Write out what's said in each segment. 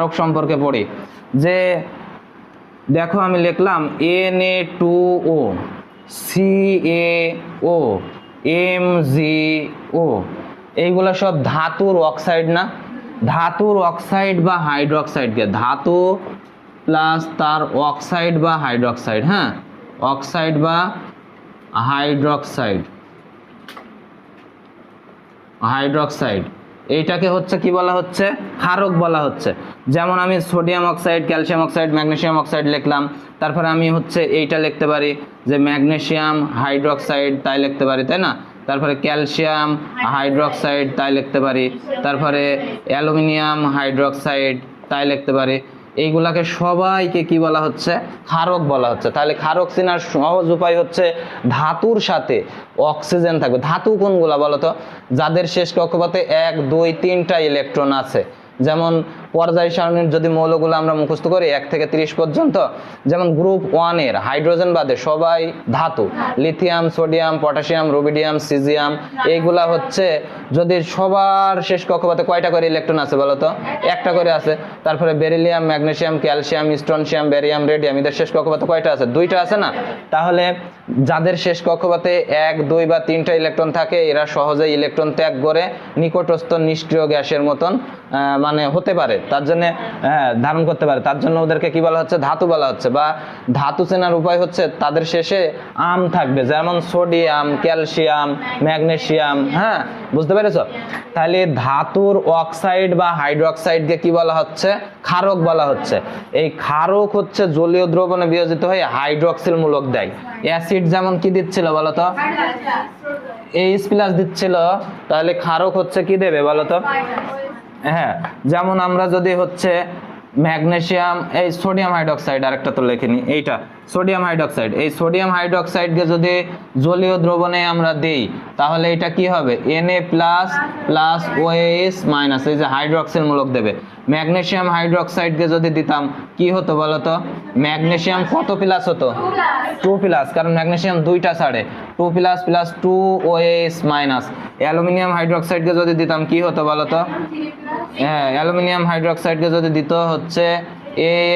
ক্ষারক সম্পর্কে পড়ি। যে দেখো আমি লিখলাম N A two O, C A O, M G O. এইগুলো সব ধাতুর অক্সাইড না? ধাতুর অক্সাইড বা হাইড্রোক্সাইডকে ধাতু প্লাস তার অক্সাইড বা হাইড্রোক্সাইড হ্যাঁ? অক্সাইড বা হাইড্রোক্সাইড। হাইড্রোক্সাইড। এইটাকে হচ্ছে কি বলা হচ্ছে? ক্ষারক বলা হচ্ছে। যেমন আমি sodium oxide, calcium oxide magnesium oxide লিখলাম। তারপরে আমি হচ্ছে এইটা লিখতে পারি যে ম্যাগনেসিয়াম হাইড্রোক্সাইড, তাই লিখতে পারি, তাই না? তারপরে ক্যালসিয়াম হাইড্রোক্সাইড, তাই লিখতে পারি। তারপরে অ্যালুমিনিয়াম হাইড্রোক্সাইড, তাই লিখতে পারি। এইগুলাকে সবাইকে কি বলা হচ্ছে? ক্ষারক বলা হচ্ছে। তাহলে ক্ষারক চেনার সহজ উপায় হচ্ছে ধাতুর সাথে অক্সিজেন থাকবে। ধাতু কোনগুলা বলতো? যাদের শেষ কক্ষপথে এক, দুই, তিনটা ইলেকট্রন আছে। যেমন পর্যায় সারণীর যদি মৌলগুলো আমরা মুখস্থ করি, এক থেকে তিরিশ পর্যন্ত, যেমন গ্রুপ ওয়ানের হাইড্রোজেন বাদে সবাই ধাতু, lithium, sodium, potassium, rubidium, caesium, এইগুলা হচ্ছে যদি সবার শেষ কক্ষপাতে কয়টা করে ইলেকট্রন আছে বলো তো? একটা করে আছে। তারপরে beryllium magnesium calcium strontium barium, radium, এদের শেষ কক্ষপাতে কয়টা আছে? দুইটা আছে না? তাহলে যাদের শেষ কক্ষপাতে এক, দুই বা তিনটা ইলেকট্রন থাকে, এরা সহজে ইলেকট্রন ত্যাগ করে নিকটস্থ নিষ্ক্রিয় গ্যাসের মতন মানে হতে পারে। তার জন্য হ্যাঁ, ধারণ করতে পারে। তার জন্য ওদেরকে কি বলা হচ্ছে? ধাতু বলা হচ্ছে বা ধাতু চেনার উপায় হচ্ছে তাদের শেষে আম থাকবে। যেমন সোডিয়াম ক্যালসিয়াম ম্যাগনেসিয়াম হ্যাঁ বুঝতে পেরেছ? তাহলে ধাতুর অক্সাইড বা হাইড্রোক্সাইডকে কি বলা হচ্ছে? ক্ষারক বলা হচ্ছে। এই ক্ষারক হচ্ছে জলীয় দ্রবণে বিয়োজিত হয়ে হাইড্রোক্সিল মূলক দেয়। অ্যাসিড যেমন কি দিচ্ছিল বলো তো? এইচ প্লাস দিচ্ছিল। তাহলে ক্ষারক হচ্ছে কি দেবে বলো তো? হ্যাঁ যেমন আমরা যদি হচ্ছে ম্যাগনেশিয়াম এই সোডিয়াম হাইড্রক্সাইড আরেকটা তো লেখিনি এইটা। Sodium hydroxide. এই সোডিয়াম হাইড্রোক্সাইডকে যদি জলীয় দ্রবণে আমরা দেই, তাহলে এটা কি হবে? Na plus plus OS minus এই যে হাইড্রোক্সিল মূলক দেবে। ম্যাগনেসিয়াম হাইড্রোক্সাইডকে যদি দিতাম, কি হতো বলো তো ম্যাগনেসিয়াম কত প্লাস হতো? টু প্লাস কারণ ম্যাগনেসিয়াম দুইটা ছাড়ে। Two plus plus two OH minus aluminium হাইড্রোক্সাইডকে যদি দিতাম, কি হতো বলো তো হ্যাঁ অ্যালুমিনিয়াম হাইড্রোক্সাইডকে যদি দিত হচ্ছে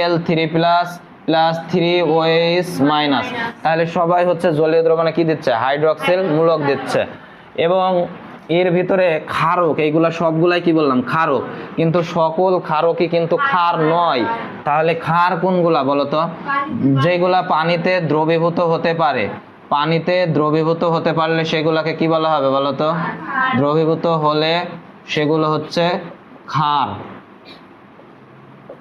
L three plus plus three OH minus. তাহলে সবাই হচ্ছে জলীয় দ্রবণে কি দিচ্ছে? হাইড্রোক্সিল মূলক দিচ্ছে। এবং এর ভিতরে ক্ষারক এইগুলা সবগুলাই কি বললাম? ক্ষারক। কিন্তু সকল ক্ষারকই কিন্তু ক্ষার নয়। তাহলে ক্ষার কোনগুলা বলতো যেগুলা পানিতে দ্রবীভূত হতে পারে। পানিতে দ্রবীভূত হতে পারলে সেগুলাকে কি বলা হবে বলতো দ্রবীভূত হলে সেগুলো হচ্ছে ক্ষার।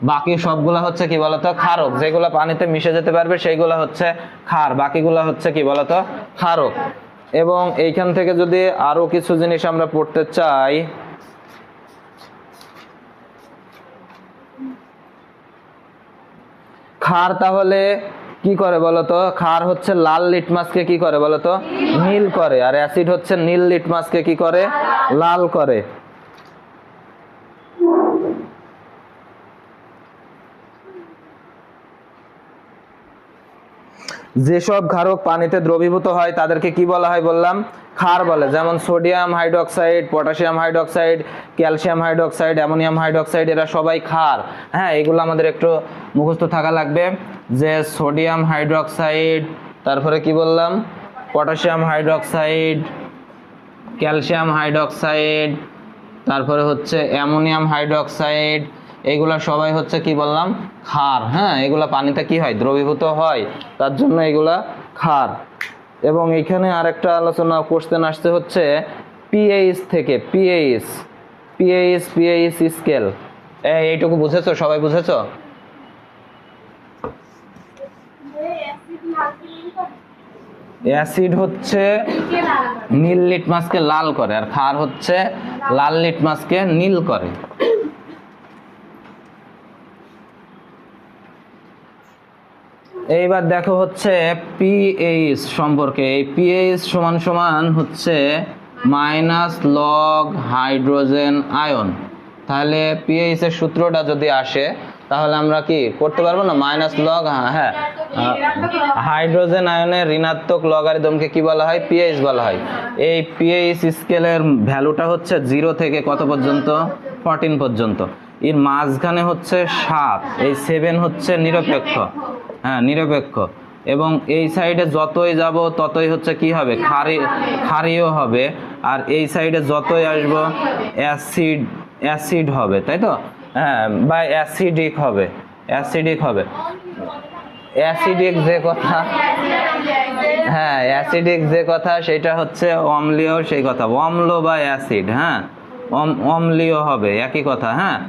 বাকি সবগুলা হচ্ছে কি বলতো? ক্ষারক যেগুলো পানিতে মিশে যেতে পারবে, সেইগুলো হচ্ছে ক্ষার বাকিগুলো হচ্ছে কি বলতো? ক্ষারক এবং এইখান থেকে যদি আরও কিছু জিনিস আমরা পড়তে চাই ক্ষার তাহলে কি করে বলতো? খার হচ্ছে লাল লিটমাসকে কি করে বলতো? নীল করে। আর অ্যাসিড হচ্ছে নীল লিটমাসকে কি করে? লাল করে। যেসব ক্ষারক পানিতে দ্রবীভূত হয়, তাদেরকে কি বলা হয় বললাম? ক্ষার বলে, যেমন sodium hydroxide, potassium hydroxide, calcium hydroxide, ammonium hydroxide, এরা সবাই ক্ষার। হ্যাঁ এগুলো আমাদের একটু মুখস্থ থাকা লাগবে। যে সোডিয়াম হাইড্রোক্সাইড, তারপরে কি বললাম? পটাশিয়াম হাইড্রোক্সাইড, ক্যালসিয়াম হাইড্রোক্সাইড, তারপরে হচ্ছে অ্যামোনিয়াম হাইড্রোক্সাইড এগুলা সবাই হচ্ছে কি বললাম? ক্ষার হ্যাঁ? এগুলা পানিতে কি হয়? দ্রবীভূত হয়। তার জন্য এগুলা ক্ষার। এবং এখানে আরেকটা আলোচনা কোশ্চেন আসতে হচ্ছে পিএইচ থেকে পিএইচ পিএইচ পিএইচ স্কেল এইটুকু বুঝেছ? সবাই বুঝেছ? অ্যাসিড হচ্ছে নীল লিটমাসকে লাল করে, আর ক্ষার হচ্ছে লাল লিটমাসকে নীল করে। এইবার দেখো হচ্ছে পিএইচ সম্পর্কে। এই পিএইচ সমান সমান হচ্ছে মাইনাস লগ হাইড্রোজেন আয়ন। তাহলে পিএইচ এর সূত্রটা যদি আসে, তাহলে আমরা কি করতে পারব না? মাইনাস লগ হ্যাঁ হাইড্রোজেন আয়নের ঋণাত্মক লগারিদমকে কি বলা হয়? পিএইচ বলা হয়। এই পিএইচ স্কেলের ভ্যালুটা হচ্ছে জিরো থেকে কত পর্যন্ত? ফোরটিন পর্যন্ত। এর মাঝখানে হচ্ছে সাত। এই সেভেন হচ্ছে নিরপেক্ষ। হ্যাঁ নিরপেক্ষ। এবং এই সাইডে যতই যাব, ততই হচ্ছে কি হবে? ক্ষারী ক্ষারীয় হবে। আর এই সাইডে যতই আসব, অ্যাসিড অ্যাসিড হবে, তাই তো? হ্যাঁ বা অ্যাসিডিক হবে। অ্যাসিডিক হবে। অ্যাসিডিক যে কথা হ্যাঁ অ্যাসিডিক যে কথা, সেটা হচ্ছে অম্লীয় সেই কথা। অম্ল বা অ্যাসিড হ্যাঁ? অম- অম্লীয় হবে, একই কথা হ্যাঁ?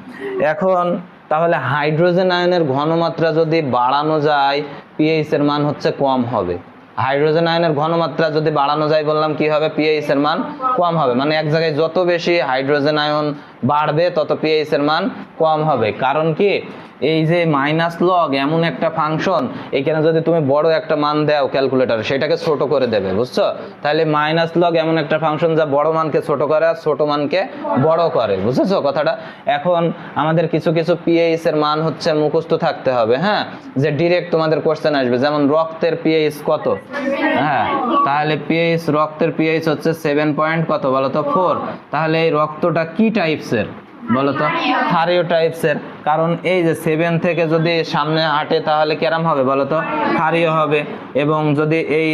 এখন তাহলে হাইড্রোজেন আয়নের ঘনমাত্রা যদি বাড়ানো যায় পিএইচ এর মান হচ্ছে কম হবে। হাইড্রোজেন আয়নের ঘনমাত্রা যদি বাড়ানো যায় বললাম, কি হবে? পিএইচ এর মান কম হবে। মানে এক জায়গায় যত বেশি হাইড্রোজেন আয়ন বাড়বে, তত পিএইচ এর মান কম হবে। কারণ কি? এই যে মাইনাস লগ এমন একটা ফাংশন এখানে যদি তুমি বড় একটা মান দাও ক্যালকুলেটর সেটাকে ছোট করে দেবে, বুঝছ? তাহলে মাইনাস লগ এমন একটা ফাংশন যা বড় মানকে ছোট করে আর ছোট মানকে বড় করে, বুঝেছ কথাটা? এখন আমাদের কিছু কিছু পিএইচ এর মান হচ্ছে মুখস্থ থাকতে হবে হ্যাঁ? যে ডিরেক্ট তোমাদের কোশ্চেন আসবে, যেমন রক্তের পিএইচ কত? হ্যাঁ তাহলে পিএইচ রক্তের পিএইচ হচ্ছে সেভেন পয়েন্ট কত বলো তো ফোর তাহলে এই রক্তটা কি টাইপসের বলো তো? থারিও টাইপসের কারণ এই যে সেভেন থেকে যদি সামনে আটে তাহলে কেরাম হবে, বলো তো? থারিও হবে, এবং যদি এই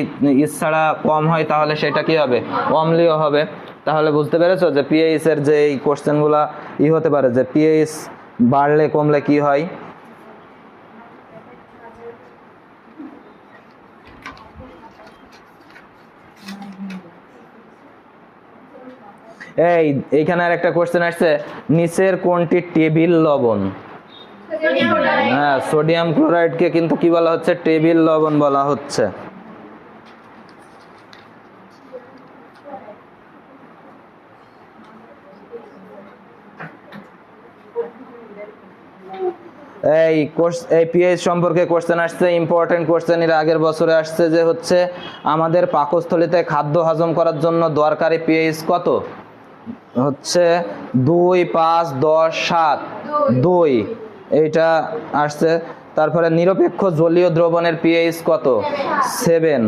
ইচ্ছাড়া কম হয় তাহলে সেটা কি হবে? অম্লীয় হবে। তাহলে বুঝতে পেরেছ যে পিএইচ এর যে এই কোশ্চেনগুলো ই হতে পারে যে পিএইচ বাড়লে কমলে কি হয়? এই, এইখানে আর একটা কোশ্চেন আসছে, নিচের কোনটি টেবিল লবণ? হ্যাঁ সোডিয়াম ক্লোরাইডকে কিন্তু কি বলা হচ্ছে? টেবিল লবণ বলা হচ্ছে। এই কোর্স এই পিএইচ সম্পর্কে কোশ্চেন আসছে ইম্পর্টেন্ট কোশ্চেন এর আগের বছরে আসছে যে হচ্ছে, আমাদের পাকস্থলীতে খাদ্য হজম করার জন্য দরকারি পিএইচ কত? হচ্ছে দুই পাঁচ দশ সাত। দুই। এইটা আসছে। তারপরে নিরপেক্ষ জলীয় দ্রবণের পিএইচ কত? সেভেন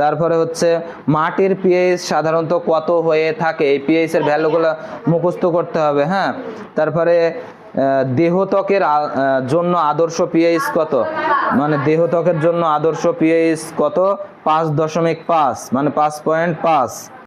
তারপরে হচ্ছে মাটির পিএইচ সাধারণত কত হয়ে থাকে? এই পিএইচ এর ভ্যালুগুলো মুখস্থ করতে হবে হ্যাঁ? তারপরে দেহত্বকের জন্য আদর্শ পিএইচ কত? মানে দেহত্বকের জন্য আদর্শ পিএইচ কত? পাঁচ দশমিক পাঁচ মানে পাঁচ পয়েন্ট পাঁচ।